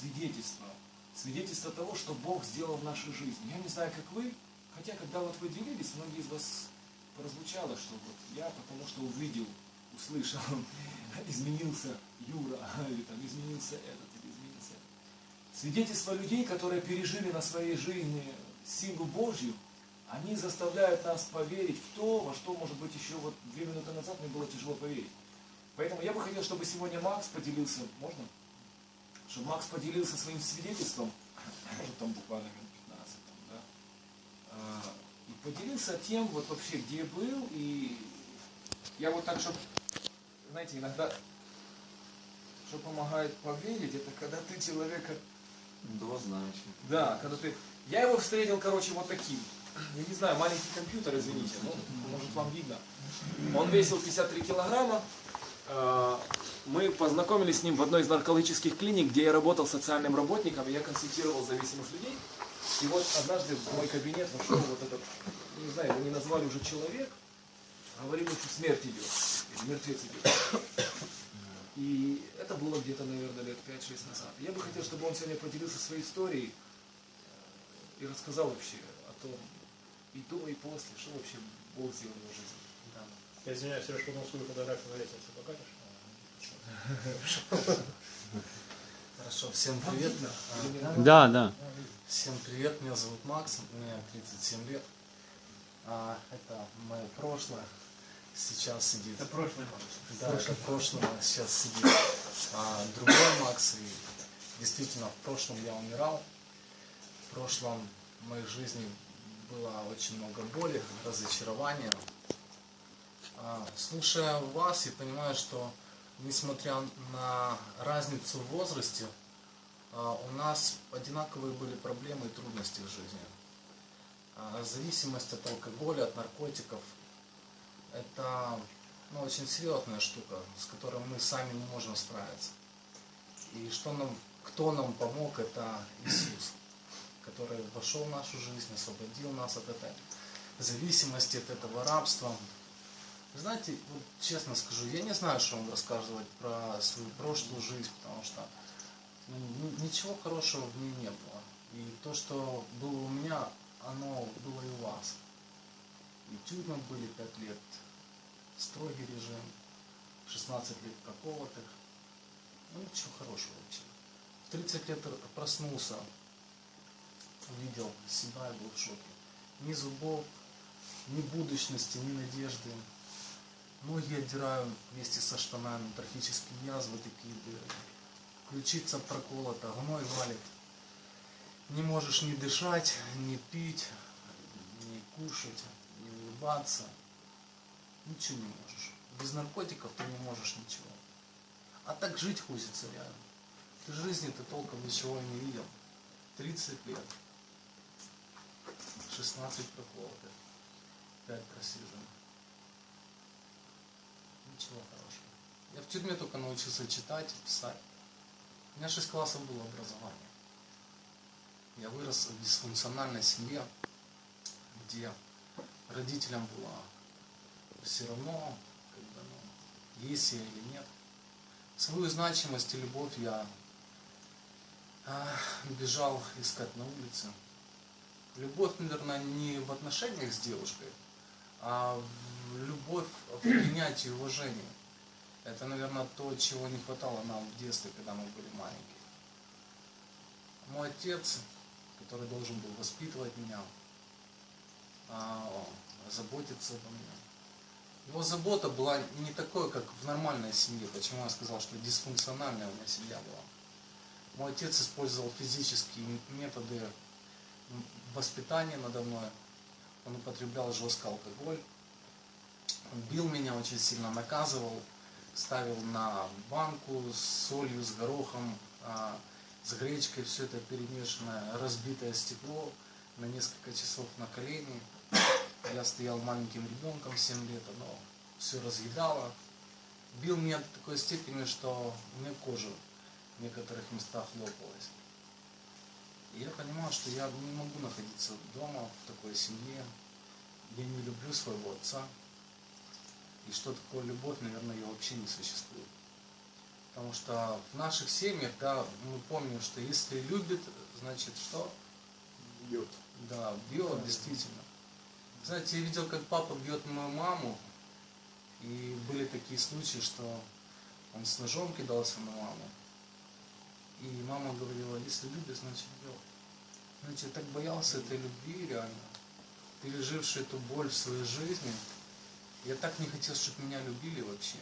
свидетельство. Свидетельство того, что Бог сделал в нашей жизни. Я не знаю, как вы, хотя когда вот вы делились, многие из вас прозвучало, что вот я потому что увидел, услышал, изменился Юра, или там изменился этот, или изменился этот. Свидетельства людей, которые пережили на своей жизни силу Божью, они заставляют нас поверить в то, во что, может быть, еще вот две минуты назад мне было тяжело поверить. Поэтому я бы хотел, чтобы сегодня Макс поделился, можно? Чтобы Макс поделился своим свидетельством, может там буквально минут 15, там, да? А, и поделился тем, вот вообще, где был, и я вот так, чтобы, знаете, иногда, что помогает поверить, это когда ты человека Двозначно. да, когда ты... Я его встретил, короче, вот таким. Я не знаю, маленький компьютер, извините, ну, может вам видно. Он весил 53 килограмма. Мы познакомились с ним в одной из наркологических клиник, где я работал социальным работником, и я консультировал зависимых людей. И вот однажды в мой кабинет вошел вот этот, не знаю, его не назвали уже человек, говорили, что смерть идет, или мертвец идет. И это было где-то, наверное, лет 5-6 назад. Я бы хотел, чтобы он сегодня поделился своей историей э, и рассказал вообще о том, и до, и после, что вообще Бог сделал в его жизни. Я извиняюсь, Сереж, потом свою фотографию на лестнице покажешь? Хорошо, всем привет. Да, да. Всем привет, меня зовут Макс, мне 37 лет. А, это мое прошлое. Сейчас сидит. Это прошлый Да, это прошлое, сейчас сидит а, другой Макс. И действительно, в прошлом я умирал. В прошлом в моей жизни было очень много боли, разочарования. А, слушая вас, я понимаю, что несмотря на разницу в возрасте, а, у нас одинаковые были проблемы и трудности в жизни. А, Зависимость от алкоголя, от наркотиков – это ну, очень серьезная штука, с которой мы сами не можем справиться. И что нам, кто нам помог, это Иисус, который вошел в нашу жизнь, освободил нас от этой зависимости, от этого рабства. Знаете, вот честно скажу, я не знаю, что вам рассказывать про свою прошлую жизнь, потому что ну, ни- ничего хорошего в ней не было. И то, что было у меня, оно было и у вас. И тюрьмы были 5 лет, строгий режим, 16 лет какого-то. Ну ничего хорошего вообще. В 30 лет проснулся, увидел себя и был в шоке. Ни зубов, ни будущности, ни надежды. Ноги отдираю вместе со штанами, трофические язвы такие дыры. Ключица проколота, гной валит. Не можешь ни дышать, ни пить, ни кушать, ни улыбаться. Ничего не можешь. Без наркотиков ты не можешь ничего. А так жить хочется реально. Ты жизни-то толком ничего не видел. 30 лет. 16 проколотых. 5 просижен. Ничего хорошего. Я в тюрьме только научился читать писать. У меня 6 классов было образование. Я вырос в дисфункциональной семье, где родителям было все равно, как бы, ну, есть я или нет. Свою значимость и любовь я а, бежал искать на улице. Любовь, наверное, не в отношениях с девушкой, а любовь в принятии и уважении. Это, наверное, то, чего не хватало нам в детстве, когда мы были маленькие. Мой отец, который должен был воспитывать меня, а, заботиться обо мне. Его забота была не такой, как в нормальной семье. Почему я сказал, что дисфункциональная у меня семья была. Мой отец использовал физические методы воспитания надо мной. Он употреблял жестко алкоголь. Бил меня очень сильно, наказывал, ставил на банку с солью, с горохом, а, с гречкой, все это перемешанное, разбитое стекло на несколько часов на колени. Я стоял маленьким ребенком 7 лет, оно все разъедало. Бил меня до такой степени, что у меня кожа в некоторых местах лопалась. И я понимал, что я не могу находиться дома в такой семье. Я не люблю своего отца. И что такое любовь, наверное, ее вообще не существует. Потому что в наших семьях, да, мы помним, что если любит, значит что? Бьет. Да, бьет, действительно. Знаете, я видел, как папа бьет мою маму, и были такие случаи, что он с ножом кидался на маму. И мама говорила, если любит, значит бьет. Знаете, я так боялся этой любви реально, переживший эту боль в своей жизни. Я так не хотел, чтобы меня любили вообще.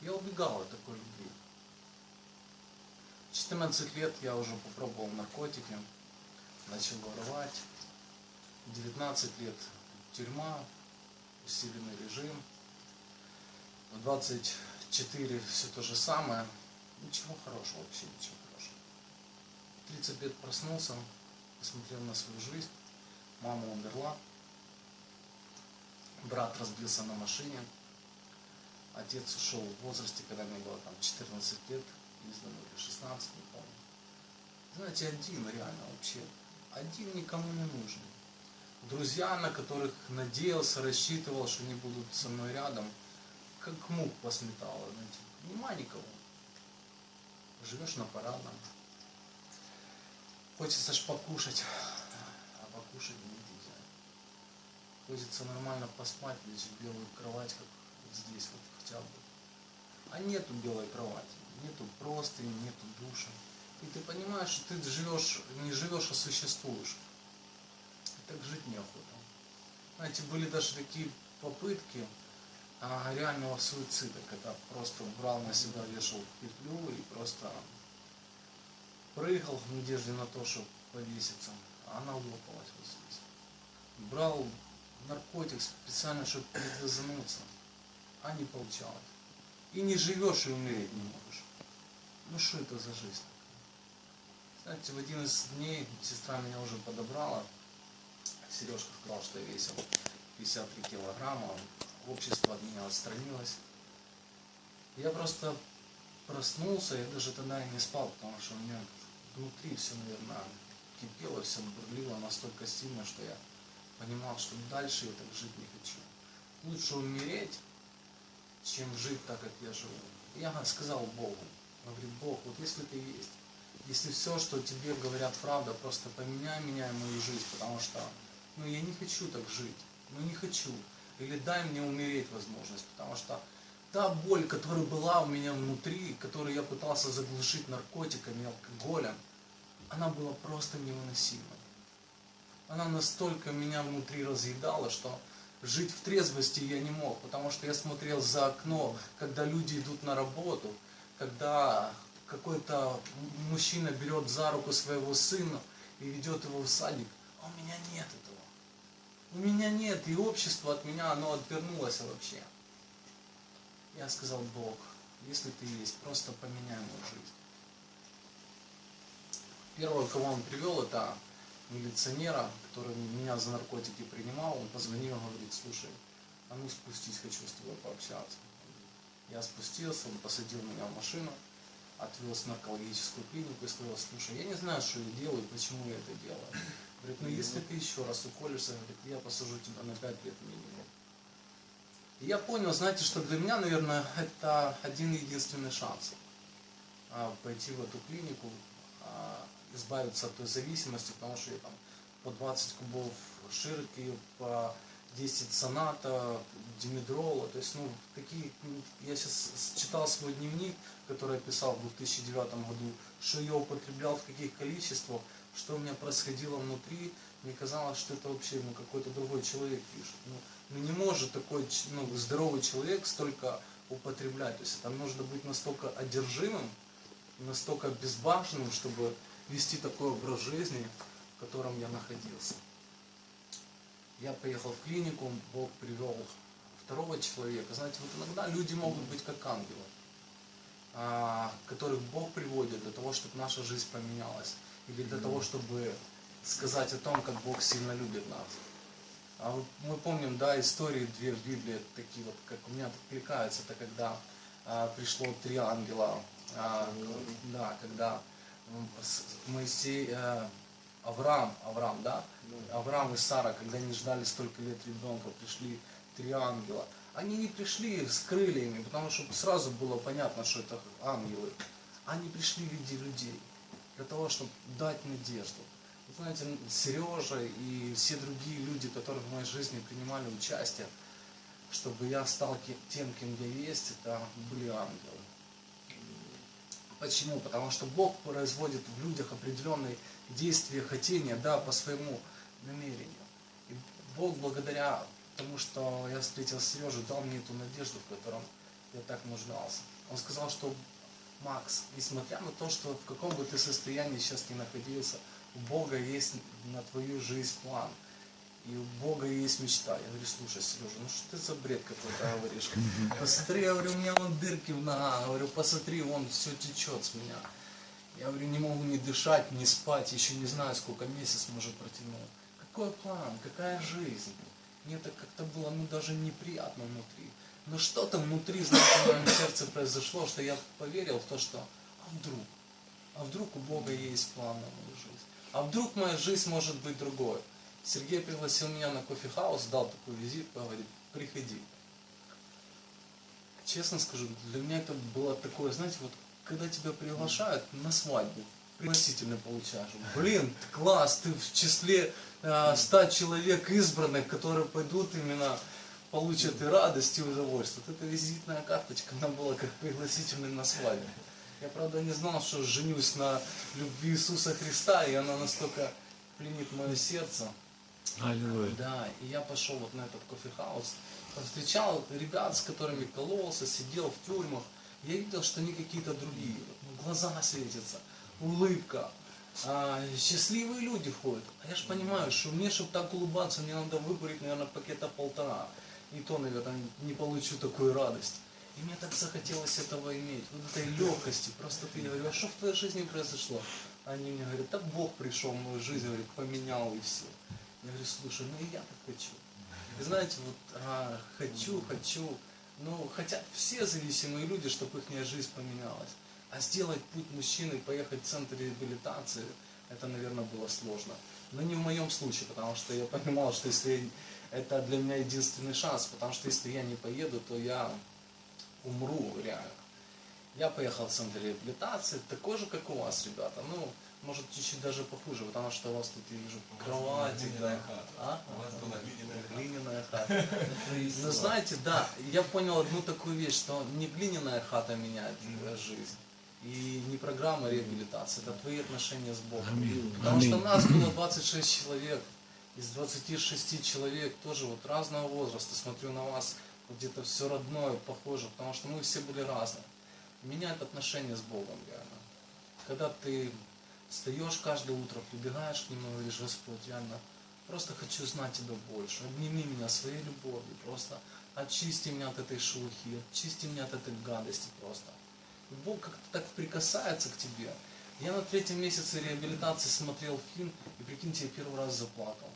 Я убегал от такой любви. В 14 лет я уже попробовал наркотики, начал воровать. В 19 лет тюрьма, усиленный режим. В 24 все то же самое. Ничего хорошего, вообще ничего хорошего. 30 лет проснулся, посмотрел на свою жизнь. Мама умерла. Брат разбился на машине. Отец ушел в возрасте, когда мне было там 14 лет, издано или 16, не помню. Знаете, один реально вообще. Один никому не нужен. Друзья, на которых надеялся, рассчитывал, что они будут со мной рядом, как мух посметало, знаете. Нема никого. Живешь на парадном. Хочется ж покушать, а покушать нельзя. Хочется нормально поспать, лечь в белую кровать, как вот здесь вот хотя бы. А нету белой кровати, нету простыни, нету душа. И ты понимаешь, что ты живешь, не живешь, а существуешь. И так жить неохота. Знаете, были даже такие попытки а, реального суицида, когда просто брал на себя, вешал петлю и просто прыгал в надежде на то, чтобы повеситься, она улопалась вот здесь. Брал наркотик специально, чтобы предвозануться, а не получалось. И не живешь, и умереть не можешь. Ну что это за жизнь? Знаете, в один из дней сестра меня уже подобрала. Сережка сказал, что я весил 53 килограмма. Общество от меня отстранилось. Я просто проснулся, я даже тогда и не спал, потому что у меня внутри все, наверное, кипело, все бурлило настолько сильно, что я понимал, что дальше я так жить не хочу. Лучше умереть, чем жить так, как я живу. Я сказал Богу, говорю, Бог, вот если ты есть, если все, что тебе говорят правда, просто поменяй меня и мою жизнь, потому что ну, я не хочу так жить, ну не хочу. Или дай мне умереть возможность, потому что та боль, которая была у меня внутри, которую я пытался заглушить наркотиками, алкоголем, она была просто невыносимой. Она настолько меня внутри разъедала, что жить в трезвости я не мог, потому что я смотрел за окно, когда люди идут на работу, когда какой-то мужчина берет за руку своего сына и ведет его в садик, а у меня нет этого. У меня нет, и общество от меня, оно отвернулось вообще. Я сказал, Бог, если ты есть, просто поменяй мою жизнь. Первого, кого он привел, это милиционера, который меня за наркотики принимал. Он позвонил и говорит, слушай, а ну спустись, хочу с тобой пообщаться. Я спустился, он посадил меня в машину, отвез в наркологическую клинику и сказал, слушай, я не знаю, что я делаю, почему я это делаю. Говорит, ну если ты еще раз уколешься, говорит, я посажу тебя на 5 лет минимум. И я понял, знаете, что для меня, наверное, это один единственный шанс а, пойти в эту клинику, а, избавиться от той зависимости, потому что я там по 20 кубов ширки, по 10 соната, димедрола, то есть, ну, такие, я сейчас читал свой дневник, который я писал в 2009 году, что я употреблял в каких количествах, что у меня происходило внутри, мне казалось, что это вообще ну, какой-то другой человек пишет. Ну, ну не может такой ну, здоровый человек столько употреблять. То есть там нужно быть настолько одержимым, настолько безбашенным, чтобы вести такой образ жизни, в котором я находился. Я поехал в клинику, Бог привел второго человека. Знаете, вот иногда люди могут быть как ангелы, а, которых Бог приводит для того, чтобы наша жизнь поменялась. Или для того, чтобы сказать о том, как Бог сильно любит нас. А мы помним, да, истории две в Библии, такие вот, как у меня откликаются, это когда а, пришло три ангела, а, да, когда Моисей, а, Авраам, Авраам, да, Авраам и Сара, когда они ждали столько лет ребенка, пришли три ангела. Они не пришли с крыльями, потому что сразу было понятно, что это ангелы. Они пришли в виде людей, для того, чтобы дать надежду. Вы знаете, Сережа и все другие люди, которые в моей жизни принимали участие, чтобы я стал тем, кем я есть, это были ангелы. Почему? Потому что Бог производит в людях определенные действия, хотения, да, по своему намерению. И Бог благодаря тому, что я встретил Сережу, дал мне эту надежду, в котором я так нуждался. Он сказал, что Макс, несмотря на то, что в каком бы ты состоянии сейчас ни находился, у Бога есть на твою жизнь план. И у Бога есть мечта. Я говорю, слушай, Сережа, ну что ты за бред какой-то говоришь? Посмотри, я говорю, у меня вон дырки в ногах. Говорю, посмотри, вон все течет с меня. Я говорю, не могу ни дышать, ни спать, еще не знаю, сколько месяц может протянуть. Какой план, какая жизнь? Мне так как-то было, ну, даже неприятно внутри. Но что-то внутри, знаете, в моем сердце произошло, что я поверил в то, что, а вдруг? А вдруг у Бога есть план на мою жизнь? А вдруг моя жизнь может быть другой? Сергей пригласил меня на кофе-хаус, дал такой визит, говорит, приходи. Честно скажу, для меня это было такое, знаете, вот когда тебя приглашают на свадьбу, пригласительный получаешь. Блин, класс, ты в числе э, 100 человек избранных, которые пойдут именно получат и радость, и удовольствие. Вот эта визитная карточка, она была как пригласительный на свадьбу. Я, правда, не знал, что женюсь на любви Иисуса Христа, и она настолько пленит мое сердце. Аллилуйя. Да, и я пошел вот на этот кофе-хаус, встречал ребят, с которыми кололся, сидел в тюрьмах. Я видел, что они какие-то другие. Ну, Глаза светятся, улыбка. а, счастливые люди ходят. А я же понимаю, что мне, чтобы так улыбаться, мне надо выкурить, наверное, пакета полтора. И то, наверное, не получу такую радость. И мне так захотелось этого иметь, вот этой легкости. Просто ты я говорю, а что в твоей жизни произошло? Они мне говорят, да Бог пришел в мою жизнь, говорит, поменял и все. Я говорю, слушай, ну и я так хочу. И знаете, вот а, хочу, хочу, ну хотят все зависимые люди, чтобы их жизнь поменялась. А сделать путь мужчины, поехать в центр реабилитации, это, наверное, было сложно. Но не в моем случае, потому что я понимал, что если это для меня единственный шанс, потому что если я не поеду, то я умру реально. Я поехал в центр реабилитации, такой же, как у вас, ребята. Ну, может, чуть-чуть даже похуже, потому что у вас тут, я вижу, кровати. глиняная да. хата. А? У вас была глиняная хата. Глиняная хата. Но знаете, да, я понял одну такую вещь, что не глиняная хата меняет твою жизнь. И не программа реабилитации, это твои отношения с Богом. Аминь. Потому что Аминь. нас было 26 человек. Из 26 человек тоже вот разного возраста. Смотрю на вас, вот где-то все родное, похоже, потому что мы все были разные. Меняет отношения с Богом реально. Когда ты встаешь каждое утро, прибегаешь к Нему и говоришь, Господь, реально, просто хочу знать Тебя больше. Обними меня своей любовью, просто очисти меня от этой шелухи, очисти меня от этой гадости просто. И Бог как-то так прикасается к тебе. Я на третьем месяце реабилитации смотрел фильм, и прикиньте, я первый раз заплакал.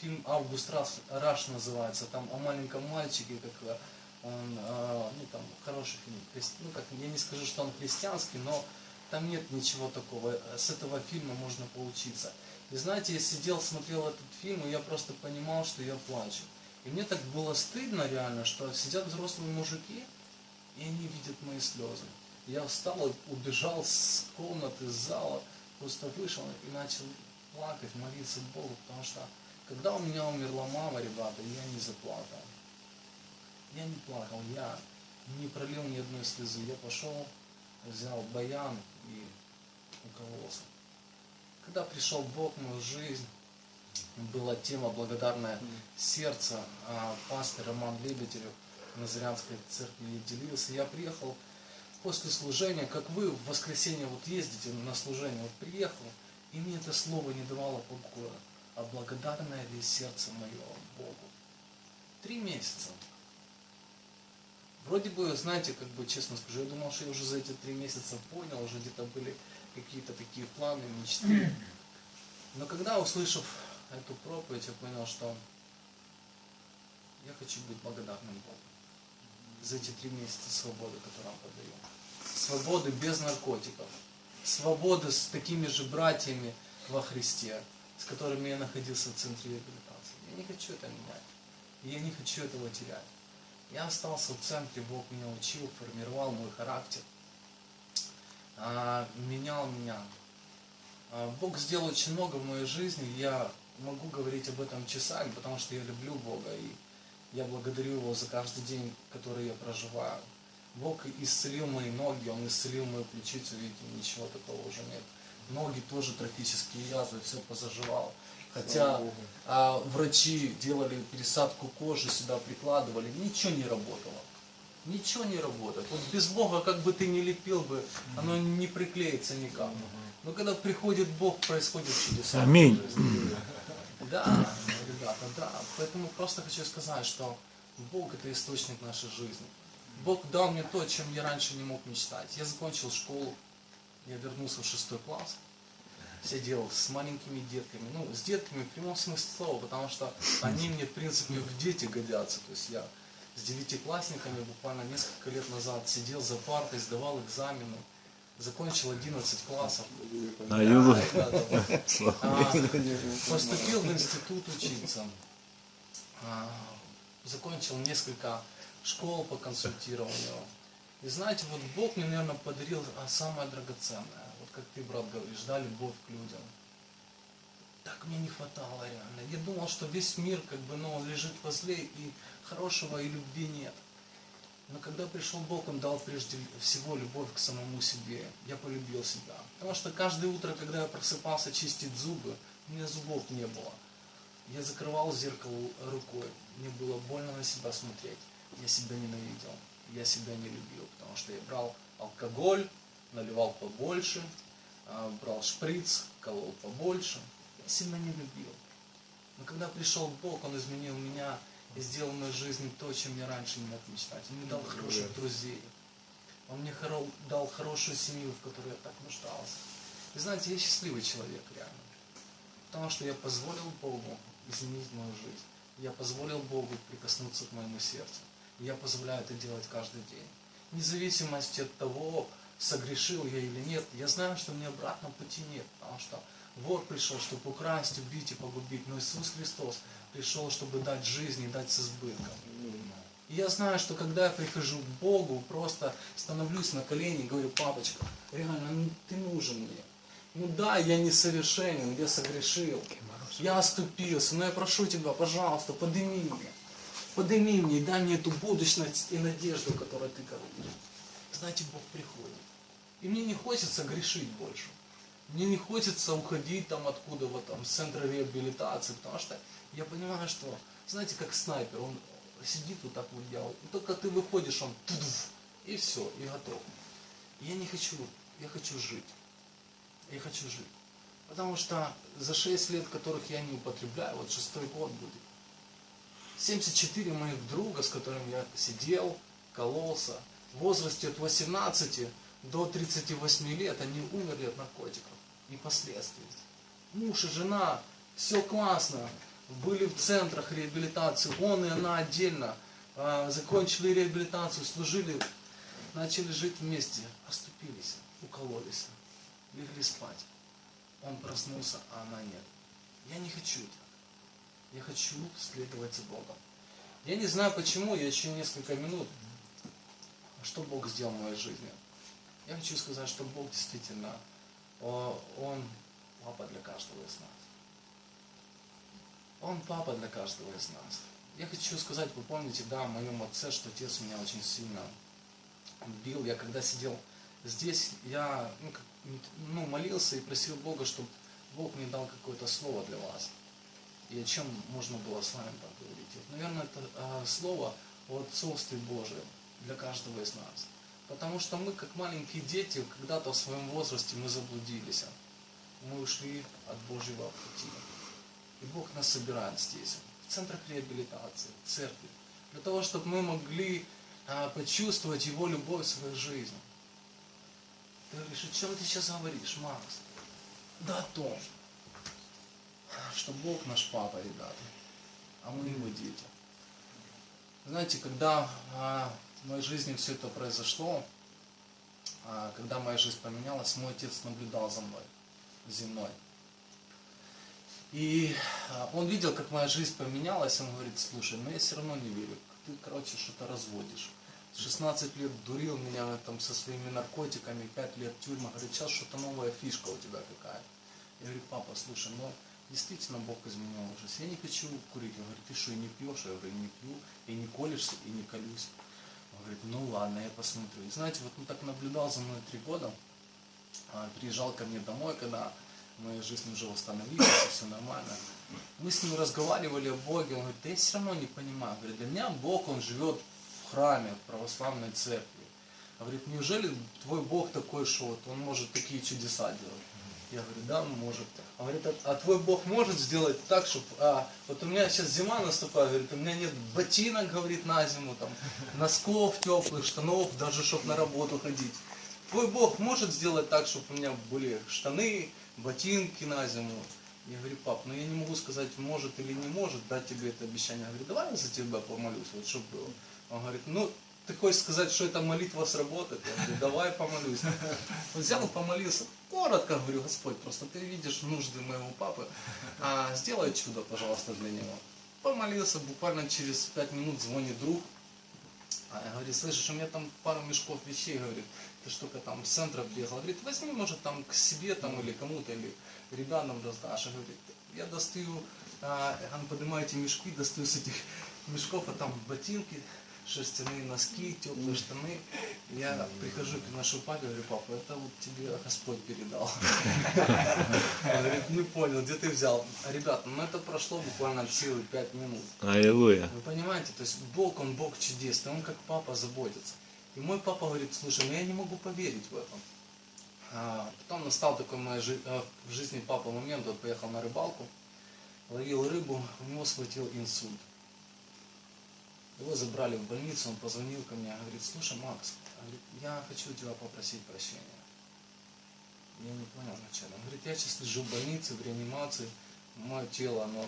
Фильм «Август Раш, Раш» называется, там о маленьком мальчике, как э, он, э, ну там, хороший фильм, ну как, я не скажу, что он христианский, но там нет ничего такого, Э, с этого фильма можно поучиться. И знаете, я сидел, смотрел этот фильм, и я просто понимал, что я плачу. И мне так было стыдно реально, что сидят взрослые мужики, и они видят мои слезы. Я встал убежал с комнаты, с зала, просто вышел и начал плакать, молиться Богу, потому что когда у меня умерла мама, ребята, я не заплакал. Я не плакал, я не пролил ни одной слезы. Я пошел, взял баян и укололся. Когда пришел Бог в мою жизнь, была тема «Благодарное сердце», а пастор Роман Лебедев Назарянской церкви делился. Я приехал после служения, как вы в воскресенье вот ездите на служение, вот приехал, и мне это слово не давало покоя. А благодарное ли сердце мое Богу? Три месяца. Вроде бы, знаете, как бы честно скажу, я думал, что я уже за эти три месяца понял, уже где-то были какие-то такие планы, мечты. Но когда, услышав эту проповедь, я понял, что я хочу быть благодарным Богу за эти три месяца свободы, которые он подает. Свободы без наркотиков. Свободы с такими же братьями во Христе, с которыми я находился в центре реабилитации. Я не хочу это менять. Я не хочу этого терять. Я остался в центре, Бог меня учил, формировал мой характер, а, менял меня. А, Бог сделал очень много в моей жизни, я могу говорить об этом часами, потому что я люблю Бога, и я благодарю Его за каждый день, который я проживаю. Бог исцелил мои ноги, Он исцелил мою ключицу, видите, ничего такого уже нет. Ноги тоже трофические язвы, все позаживал. Хотя а, врачи делали пересадку кожи, сюда прикладывали, ничего не работало. Ничего не работает. Вот без Бога, как бы ты ни лепил бы, оно не приклеится никак. Но когда приходит Бог, происходит чудеса. Аминь. в жизни. Да, ребята, да. Поэтому просто хочу сказать, что Бог это источник нашей жизни. Бог дал мне то, чем я раньше не мог мечтать. Я закончил школу, я вернулся в шестой класс, сидел с маленькими детками. Ну, с детками в прямом смысле слова, потому что они мне, в принципе, в дети годятся. То есть я с девятиклассниками буквально несколько лет назад сидел за партой, сдавал экзамены, закончил 11 классов. А, Юра. ребята, а, поступил в институт учиться. А, Закончил несколько школ по консультированию. И знаете, вот Бог мне, наверное, подарил а, самое драгоценное. Как ты, брат, говоришь, да, любовь к людям. Так мне не хватало реально. Я думал, что весь мир как бы, ну, лежит возле, и хорошего и любви нет. Но когда пришел Бог, Он дал прежде всего любовь к самому себе. Я полюбил себя. Потому что каждое утро, когда я просыпался чистить зубы, у меня зубов не было. Я закрывал зеркало рукой. Мне было больно на себя смотреть. Я себя ненавидел. Я себя не любил. Потому что я брал алкоголь, наливал побольше, а, брал шприц, колол побольше. Я себя не любил. Но когда пришел Бог, Он изменил меня и сделал в моей жизни то, чем я раньше не мог мечтать. Он мне дал хороших друзей. Он мне хоро- дал хорошую семью, в которой я так нуждался. И знаете, я счастливый человек реально. Потому что я позволил Богу изменить мою жизнь. Я позволил Богу прикоснуться к моему сердцу. И я позволяю это делать каждый день. Вне зависимости от того, согрешил я или нет, я знаю, что мне обратного пути нет. Потому что вор пришел, чтобы украсть, убить и погубить. Но Иисус Христос пришел, чтобы дать жизнь и дать с избытком. И я знаю, что когда я прихожу к Богу, просто становлюсь на колени и говорю, папочка, реально, ну, ты нужен мне. Ну да, я несовершенен, я согрешил, я оступился, но я прошу тебя, пожалуйста, подними меня. Подними мне и дай мне эту будущность и надежду, которую ты говоришь. Знаете, Бог приходит. И мне не хочется грешить больше. Мне не хочется уходить там откуда вот там, с центра реабилитации, потому что я понимаю, что, знаете, как снайпер, он сидит вот так вот делает, и только ты выходишь, он и все, и готов. Я не хочу, я хочу жить. Я хочу жить. Потому что за 6 лет, которых я не употребляю, вот шестой год будет, 74 моих друга, с которыми я сидел, кололся, в возрасте от 18 до 38 лет, они умерли от наркотиков и последствий. Муж и жена, все классно, были в центрах реабилитации, он и она отдельно, а, закончили реабилитацию, служили, начали жить вместе, оступились, укололись, легли спать. Он проснулся, а она нет. Я не хочу так. Я хочу следовать за Богом. Я не знаю почему, я еще несколько минут. Что Бог сделал в моей жизни? Я хочу сказать, что Бог действительно, Он папа для каждого из нас. Он папа для каждого из нас. Я хочу сказать, вы помните, да, о моем отце, что отец меня очень сильно бил. Я когда сидел здесь, я ну, ну, молился и просил Бога, чтобы Бог мне дал какое-то слово для вас. И о чем можно было с вами поговорить. Вот, наверное, это а, слово о Отцовстве Божьем для каждого из нас. Потому что мы, как маленькие дети, когда-то в своем возрасте мы заблудились. Мы ушли от Божьего пути. И Бог нас собирает здесь, в центрах реабилитации, в церкви, для того, чтобы мы могли а, почувствовать Его любовь в своей жизни. Ты говоришь, о чем ты сейчас говоришь, Макс? Да о том, что Бог наш папа, ребята, а мы его дети. Знаете, когда а, в моей жизни все это произошло, а, когда моя жизнь поменялась, мой отец наблюдал за мной, земной. И а, он видел, как моя жизнь поменялась, он говорит, слушай, но я все равно не верю. Ты короче, что-то разводишь. 16 лет дурил меня там со своими наркотиками, 5 лет тюрьма. Говорит, сейчас что-то новая фишка у тебя какая-то. Я говорю, папа, слушай, ну, действительно Бог изменил ужас. Я не хочу курить. Он говорит, ты что, и не пьешь? Я говорю, не пью, и не колешься, и не колюсь. Говорит, ну ладно, я посмотрю. И знаете, вот он так наблюдал за мной три года, а, приезжал ко мне домой, когда моя жизнь уже восстановилась, все нормально. Мы с ним разговаривали о Боге, он говорит, да я все равно не понимаю. Говорит, для меня Бог, он живет в храме, в православной церкви. Говорит, неужели твой Бог такой, что вот он может такие чудеса делать? Я говорю, да, может. Он говорит, а, а твой Бог может сделать так, чтобы... вот у меня сейчас зима наступает, говорит, у меня нет ботинок, говорит, на зиму, там, носков теплых, штанов, даже чтобы на работу ходить. Твой Бог может сделать так, чтобы у меня были штаны, ботинки на зиму. Я говорю, пап, ну я не могу сказать, может или не может дать тебе это обещание. Я говорю, давай я за тебя помолюсь, вот чтобы было. Он говорит, ну ты хочешь сказать, что эта молитва сработает? Я говорю, давай помолюсь. Он взял и помолился. Коротко говорю, Господь, просто ты видишь нужды моего папы, а сделай чудо, пожалуйста, для него. Помолился, буквально через пять минут звонит друг, а я говорю, слышишь, у меня там пару мешков вещей, говорит, ты что-то там с центра приехал. Говорит, возьми, может, там к себе там или кому-то, или ребятам раздашь. Я говорю, я достаю, а, он поднимаю эти мешки, достаю с этих мешков, а там ботинки, шерстяные носки, теплые штаны. Я прихожу к нашему папе, говорю, папа, это вот тебе Господь передал. Он говорит, не понял, где ты взял? Ребята, ну это прошло буквально всего пять минут. Аллилуйя. Вы понимаете, то есть Бог, Он Бог чудесный, Он как папа заботится. И мой папа говорит, слушай, ну я не могу поверить в это. А, потом настал такой моей жи- э, в жизни папа момент, он поехал на рыбалку, ловил рыбу, у него схватил инсульт. Его забрали в больницу, он позвонил ко мне, говорит, слушай, Макс, я хочу тебя попросить прощения. Я не понял вначале. Он говорит, я сейчас лежу в больнице, в реанимации, мое тело, оно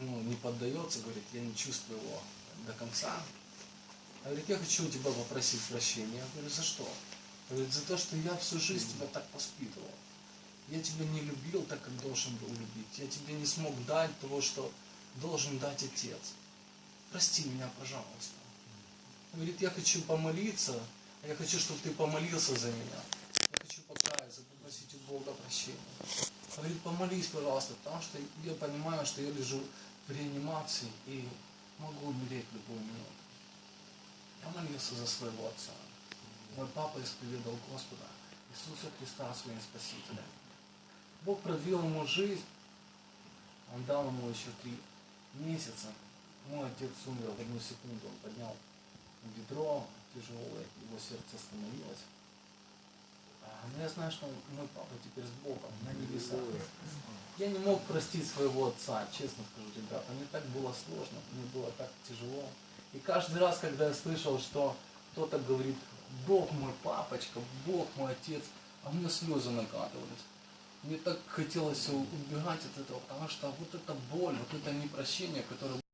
ну, не поддается, говорит, я не чувствую его до конца. Говорит, я хочу у тебя попросить прощения. Я говорю, за что? Говорит, за то, что я всю жизнь тебя так воспитывал. Я тебя не любил так, как должен был любить. Я тебе не смог дать того, что должен дать отец. Прости меня, пожалуйста. Говорит, я хочу помолиться, а я хочу, чтобы ты помолился за меня. Я хочу покаяться, попросить у Бога прощения. Говорит, помолись, пожалуйста, потому что я понимаю, что я лежу в реанимации и могу умереть в любую минуту. Я молился за своего отца. Мой папа исповедал Господа Иисуса Христа своим Спасителем. Бог продлил ему жизнь. Он дал ему еще три месяца. Мой отец умер в одну секунду. Он поднял ведро тяжелое, его сердце остановилось. А, Но я знаю, что мой папа теперь с Богом на небесах. Я не мог простить своего отца, честно скажу, ребята. Мне так было сложно, мне было так тяжело. И каждый раз, когда я слышал, что кто-то говорит, Бог мой папочка, Бог мой отец, а у меня слезы накатывались. Мне так хотелось убегать от этого, потому что вот эта боль, вот это непрощение, которое